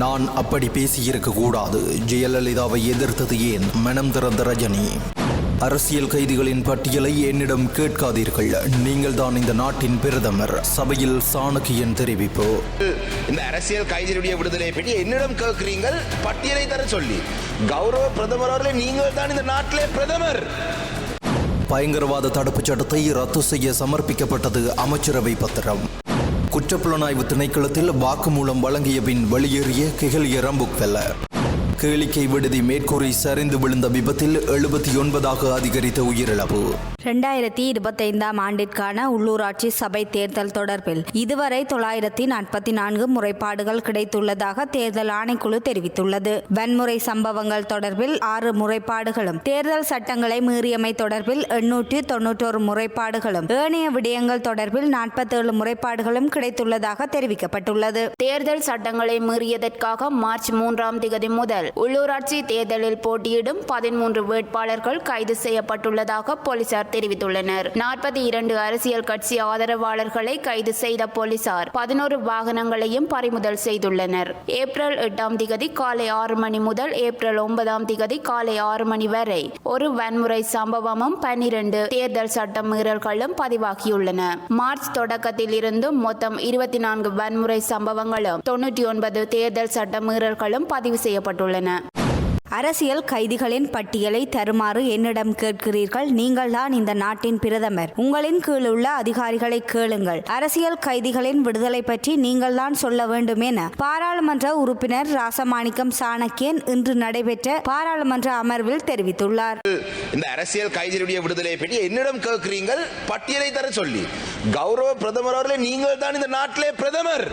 நான் அப்படி பேசியிருக்க கூடாது ஜெயலலிதாவை எதிர்த்தது ஏன்? மனம் திறந்த ரஜினி. அரசியல் கைதிகளின் பட்டியலை என்னிடம் கேட்காதீர்கள். நீங்கள் தான் இந்த நாட்டின் பிரதமர். சபையில் சாணக்கியன் தெரிவிப்பு. இந்த அரசியல் கைதிகளுடைய விடுதலை பற்றி என்னிடம் கேட்கிறீங்கள் பட்டியலை தர சொல்லி. கௌரவ பிரதமர் அவர்களே நீங்கள் தான் இந்த நாட்டிலே பிரதமர். பயங்கரவாத தடுப்புச் சட்டத்தை ரத்து செய்ய சமர்ப்பிக்கப்பட்டது அமைச்சரவை பத்திரம். குற்றப்புலனாய்வு திணைக்களத்தில் வாக்குமூலம் வழங்கிய பின் வெளியேறிய கெஹலிய ரம்புக்வெல்ல கேளிக்கை விடுதி மேற்கூரை சரிந்து விழுந்த விபத்தில் எழுபத்தி ஒன்பதாக அதிகரித்த உயிரிழப்பு. ரெண்டாயிரத்தி இருபத்தைந்தாம் ஆண்டிற்கான உள்ளூராட்சி சபை தேர்தல் தொடர்பில் இதுவரை தொள்ளாயிரத்தி நாற்பத்தி நான்கு முறைப்பாடுகள் கிடைத்துள்ளதாக தேர்தல் ஆணைக்குழு தெரிவித்துள்ளது. வன்முறை சம்பவங்கள் தொடர்பில் ஆறு முறைப்பாடுகளும் தேர்தல் சட்டங்களை மீறியமை தொடர்பில் எண்ணூற்றி தொன்னூற்றோரு முறைப்பாடுகளும் ஏனைய விடயங்கள் தொடர்பில் நாற்பத்தேழு முறைப்பாடுகளும் கிடைத்துள்ளதாக தெரிவிக்கப்பட்டுள்ளது. தேர்தல் சட்டங்களை மீறியதற்காக மார்ச் மூன்றாம் திகதி முதல் உள்ளூராட்சி தேர்தலில் போட்டியிடும் பதிமூன்று வேட்பாளர்கள் கைது செய்யப்பட்டுள்ளதாக போலீசார் தெரிவித்துள்ளனர். நாற்பத்தி இரண்டு அரசியல் கட்சி ஆதரவாளர்களை கைது செய்த போலீசார் பதினோரு வாகனங்களையும் பறிமுதல் செய்துள்ளனர். ஏப்ரல் எட்டாம் திகதி காலை ஆறு மணி முதல் ஏப்ரல் ஒன்பதாம் திகதி காலை ஆறு மணி வரை ஒரு வன்முறை சம்பவமும் பன்னிரண்டு தேர்தல் சட்ட மீறல்களும் பதிவாகியுள்ளன. மார்ச் தொடக்கத்தில் இருந்து மொத்தம் இருபத்தி நான்கு வன்முறை சம்பவங்களும் தொன்னூற்றி ஒன்பது தேர்தல் சட்ட மீறல்களும் பதிவு செய்யப்பட்டுள்ளன. அரசியல் கைதிகளின் பட்டியலை தருமாறு என்னிடம் கேட்கிறீர்கள். நீங்கள்தான் இந்த நாட்டின் பிரதமர். உங்களின் கீழ் உள்ள அதிகாரிகளை கேளுங்கள். அரசியல் கைதிகளின் விடுதலை பற்றி நீங்கள்தான் சொல்ல வேண்டும் என. பாராளுமன்ற உறுப்பினர் ராசமாணிக்கம் சாணக்கியன் இன்று நடைபெற்ற பாராளுமன்ற அமர்வில் தெரிவித்துள்ளார். இந்த அரசியல் கைதிகளுடைய விடுதலை பற்றி என்னிடம் கேட்கிறீர்கள்? பட்டியலை தர சொல்லி. கௌரவ பிரதமர் அவர்களே நீங்கள் தான் இந்த நாட்டிலே பிரதமர்.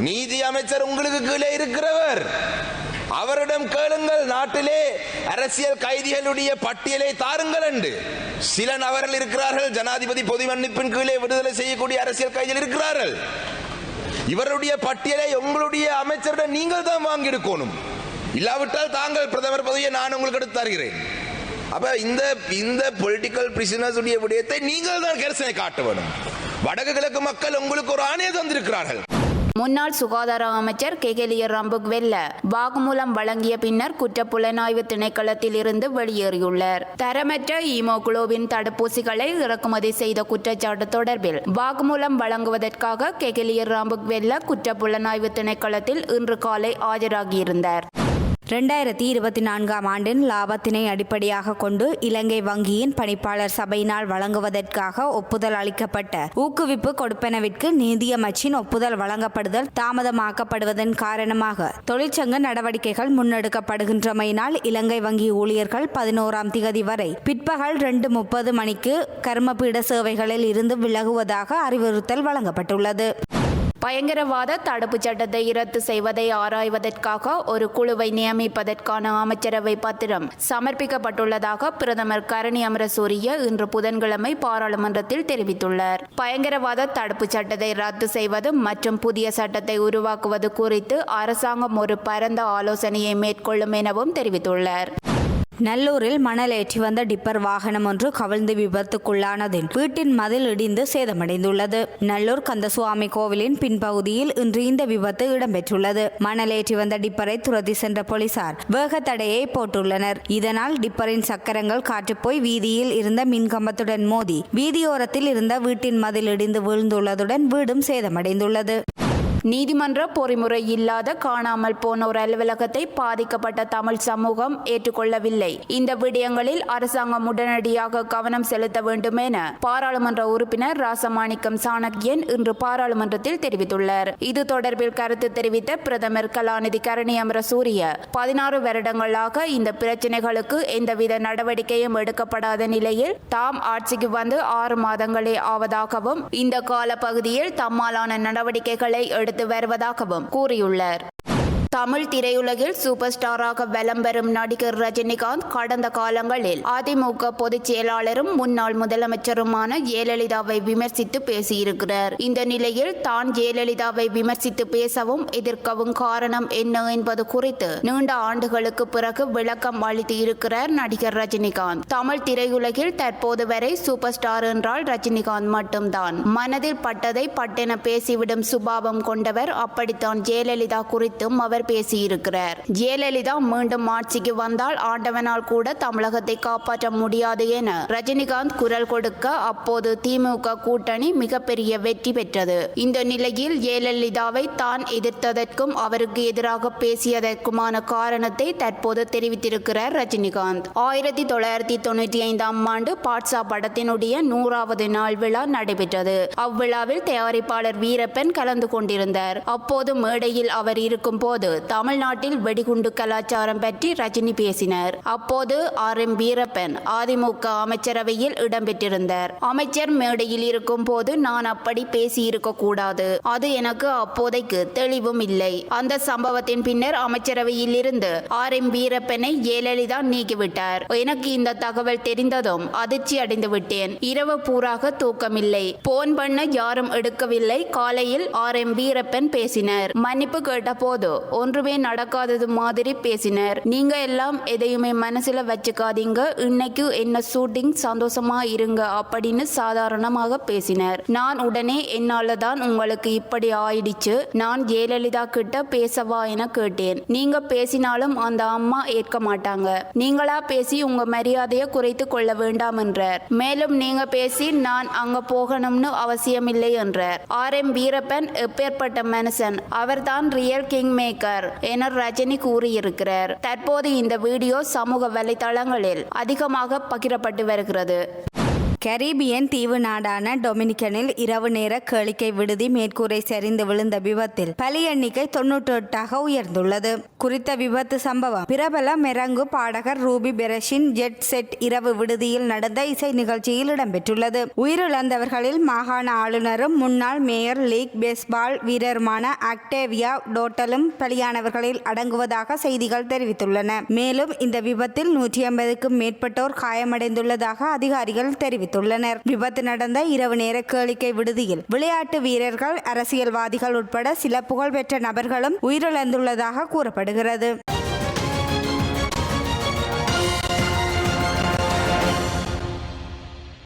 நீதி அமைச்சர் உங்களுக்கு கீழே இருக்கிறவர். அவரிடம் கேளுங்கள் நாட்டிலே அரசியல் கைதிகளுடைய பட்டியலை தாருங்கள் என்று. சில நபர்கள் இருக்கிறார்கள் ஜனாதிபதி பொது மன்னிப்பின் கீழே விடுதலை செய்யக்கூடிய அரசியல் கைதிகள் இருக்கிறார்கள். இவருடைய பட்டியலை உங்களுடைய அமைச்சரிடம் நீங்கள் தான் வாங்கி எடுக்கணும் இல்லாவிட்டால் தாங்கள் பிரதமர் பதவியை நான் உங்களுக்கு எடுத்து தருகிறேன். அப்ப இந்த இந்த பொலிட்டிக்கல் பிரிசனர்ஸ் உடைய விடயத்தை நீங்கள் தான் கரிசனை காட்ட வேண்டும். வடக்கு கிழக்கு மக்கள் உங்களுக்கு ஒரு ஆணையை தந்திருக்கிறார்கள். முன்னாள் சுகாதார அமைச்சர் கெகலிய ரம்புக் வெல்ல வாக்குமூலம் வழங்கிய பின்னர் குற்ற புலனாய்வு திணைக்களத்தில் இருந்து வெளியேறியுள்ளார். தரமற்ற ஈமோகுளோவின் தடுப்பூசிகளை இறக்குமதி செய்த குற்றச்சாட்டு தொடர்பில் வாக்குமூலம் வழங்குவதற்காக கெகலிய ராம்புக் வெல்ல குற்ற புலனாய்வு திணைக்களத்தில் இன்று காலை ஆஜராகியிருந்தார். ரெண்டாயிரத்தி இருபத்தி நான்காம் ஆண்டின் லாபத்தினை அடிப்படையாக கொண்டு இலங்கை வங்கியின் பணிப்பாளர் சபையினால் வழங்குவதற்காக ஒப்புதல் அளிக்கப்பட்ட ஊக்குவிப்பு கொடுப்பனவிற்கு நிதியமைச்சின் ஒப்புதல் வழங்கப்படுதல் தாமதமாக்கப்படுவதன் காரணமாக தொழிற்சங்க நடவடிக்கைகள் முன்னெடுக்கப்படுகின்றமையினால் இலங்கை வங்கி ஊழியர்கள் பதினோராம் திகதி வரை பிற்பகல் ரெண்டு முப்பது மணிக்கு கர்மபீட சேவைகளில் இருந்து விலகுவதாக அறிவுறுத்தல் வழங்கப்பட்டுள்ளது. பயங்கரவாத தடுப்புச் சட்டத்தை ரத்து செய்வதை ஆராய்வதற்காக ஒரு குழுவை நியமிப்பதற்கான அமைச்சரவை பத்திரம் சமர்ப்பிக்கப்பட்டுள்ளதாக பிரதமர் கரணி அமரசூரிய இன்று புதன்கிழமை பாராளுமன்றத்தில் தெரிவித்துள்ளார். பயங்கரவாத தடுப்புச் சட்டத்தை ரத்து செய்வது மற்றும் புதிய சட்டத்தை உருவாக்குவது குறித்து அரசாங்கம் ஒரு பரந்த ஆலோசனையை மேற்கொள்ளும் எனவும் தெரிவித்துள்ளார். நல்லூரில் மணல் ஏற்றி வந்த டிப்பர் வாகனம் ஒன்று கவிழ்ந்து விபத்துக்குள்ளானதில் வீட்டின் மதில் இடிந்து சேதமடைந்துள்ளது. நல்லூர் கந்தசுவாமி கோவிலின் பின்பகுதியில் இன்று இந்த விபத்து இடம்பெற்றுள்ளது. மணல் ஏற்றி வந்த டிப்பரை துரத்தி சென்ற போலீசார் வேக தடையை போட்டுள்ளனர். இதனால் டிப்பரின் சக்கரங்கள் காற்றுப்போய் வீதியில் இருந்த மின்கம்பத்துடன் மோதி வீதியோரத்தில் இருந்த வீட்டின் மதில் இடிந்து வீழ்ந்துள்ளதுடன் வீடும் சேதமடைந்துள்ளது. நீதிமன்ற பொறிமுறை இல்லாத காணாமல் போனோர் அலுவலகத்தை பாதிக்கப்பட்ட தமிழ் சமூகம் ஏற்றுக்கொள்ளவில்லை. இந்த விடயங்களில் அரசாங்கம் உடனடியாக கவனம் செலுத்த வேண்டும் என பாராளுமன்ற உறுப்பினர் ராசமாணிக்கம் சாணக்கியன் இன்று பாராளுமன்றத்தில் தெரிவித்துள்ளார். இது தொடர்பில் கருத்து தெரிவித்த பிரதமர் கலாநிதி கரணி அமரசூரிய பதினாறு வருடங்களாக இந்த பிரச்சினைகளுக்கு எந்தவித நடவடிக்கையும் எடுக்கப்படாத நிலையில் தாம் ஆட்சிக்கு வந்து ஆறு மாதங்களே ஆவதாகவும் இந்த கால பகுதியில் தம்மாலான நடவடிக்கைகளை எடுத்து வருவதாகவும் கூறியுள்ளார். தமிழ் திரையுலகில் சூப்பர் ஸ்டாராக வலம் பெறும் நடிகர் ரஜினிகாந்த் கடந்த காலங்களில் அதிமுக பொதுச் செயலாளரும் முன்னாள் முதலமைச்சருமான ஜெயலலிதாவை விமர்சித்து பேசியிருக்கிறார். இந்த நிலையில் தான் ஜெயலலிதாவை விமர்சித்து பேசவும் எதிர்க்கவும் காரணம் என்ன என்பது குறித்து நீண்ட ஆண்டுகளுக்கு பிறகு விளக்கம் அளித்து இருக்கிறார் நடிகர் ரஜினிகாந்த். தமிழ் திரையுலகில் தற்போது வரை சூப்பர் ஸ்டார் என்றால் ரஜினிகாந்த் மட்டும்தான். மனதில் பட்டதை பட்டென பேசிவிடும் சுபாவம் கொண்டவர் அப்படித்தான் ஜெயலலிதா குறித்தும் அவர் பேசியிருக்கிறார். ஜெயலலிதா மீண்டும் ஆட்சிக்கு வந்தால் ஆண்டவனால் கூட தமிழகத்தை காப்பாற்ற முடியாது என ரஜினிகாந்த் குரல் கொடுக்க அப்போது திமுக கூட்டணி மிகப்பெரிய வெற்றி பெற்றது. இந்த நிலையில் ஜெயலலிதாவை தான் எதிர்த்ததற்கும் அவருக்கு எதிராக பேசியதற்குமான காரணத்தை தற்போது தெரிவித்திருக்கிறார் ரஜினிகாந்த். ஆயிரத்தி தொள்ளாயிரத்தி தொண்ணூற்றி ஐந்தாம் ஆண்டு பாட்சா படத்தினுடைய நூறாவது நாள் விழா நடைபெற்றது. அவ்விழாவில் தயாரிப்பாளர் வீரப்பன் கலந்து கொண்டிருந்தார். அப்போது மேடையில் அவர் இருக்கும் போது தமிழ்நாட்டில் வெடிகுண்டு கலாச்சாரம் பற்றி ரஜினி பேசினார். அப்போது ஆர் எம் வீரப்பன் அதிமுக அமைச்சரவையில் இடம்பெற்றிருந்தார். அமைச்சர் மேடையில் இருக்கும் போது நான் அப்படி பேசியிருக்க கூடாது. அது எனக்கு அப்போதைக்கு தெளிவும் இல்லை. அந்த சம்பவத்தின் பின்னர் அமைச்சரவையில் இருந்து ஆர் எம் வீரப்பனை ஜெயலலிதா நீக்கிவிட்டார். எனக்கு இந்த தகவல் தெரிந்ததும் அதிர்ச்சி அடைந்து விட்டேன். இரவு பூராக தூக்கமில்லை. போன் பண்ண யாரும் எடுக்கவில்லை. காலையில் ஆர் எம் வீரப்பன் பேசினார். மன்னிப்பு கேட்டபோது ஒன்றுமே நடக்காதது மாதிரி பேசினர். நீங்க எல்லாம் எதையுமே மனசுல வச்சுக்காதீங்க. இன்னைக்கு என்ன ஷூட்டிங் சந்தோஷமா இருங்க அப்படின்னு சாதாரணமாக பேசினர். நான் உடனே என்னால தான் உங்களுக்கு இப்படி ஆயிடுச்சு. நான் ஜெயலலிதா கிட்ட பேசவா என கேட்டேன். நீங்க பேசினாலும் அந்த அம்மா ஏற்க மாட்டாங்க. நீங்களா பேசி உங்க மரியாதையை குறைத்து கொள்ள வேண்டாம் என்றார். மேலும் நீங்க பேசி நான் அங்க போகணும்னு அவசியமில்லை என்றார். ஆர் எம் வீரப்பன் எப்பேற்பட்ட மனுஷன். அவர்தான் ரியல் கிங் மேக்கர் என ரஜினி கூறியிருக்கிறார். தற்போது இந்த வீடியோ சமூக வலைதளங்களில் அதிகமாக பகிரப்பட்டு வருகிறது. கரீபியன் தீவு நாடான டொமினிக்கனில் இரவு நேர கேளிக்கை விடுதி மேற்கூரை சரிந்து விழுந்த விபத்தில் பலி எண்ணிக்கை தொன்னூற்றி எட்டாக உயர்ந்துள்ளது. குறித்த விபத்து சம்பவம் பிரபல மெரங்கு பாடகர் ரூபி பெரஷின் ஜெட் செட் இரவு விடுதியில் நடந்த இசை நிகழ்ச்சியில் இடம்பெற்றுள்ளது. உயிரிழந்தவர்களில் மாகாண ஆளுநரும் முன்னாள் மேயர் லீக் பேஸ்பால் வீரருமான அக்டேவியா டோட்டலும் பலியானவர்களில் அடங்குவதாக செய்திகள் தெரிவித்துள்ளன. மேலும் இந்த விபத்தில் நூற்றி ஐம்பதுக்கும் மேற்பட்டோர் காயமடைந்துள்ளதாக அதிகாரிகள் தெரிவித்துள்ளனர் விபத்து நடந்த இரவு நேர கேளிக்கை விடுதியில் விளையாட்டு வீரர்கள் அரசியல்வாதிகள் உட்பட சில புகழ்பெற்ற நபர்களும் உயிரிழந்துள்ளதாக கூறப்படுகிறது.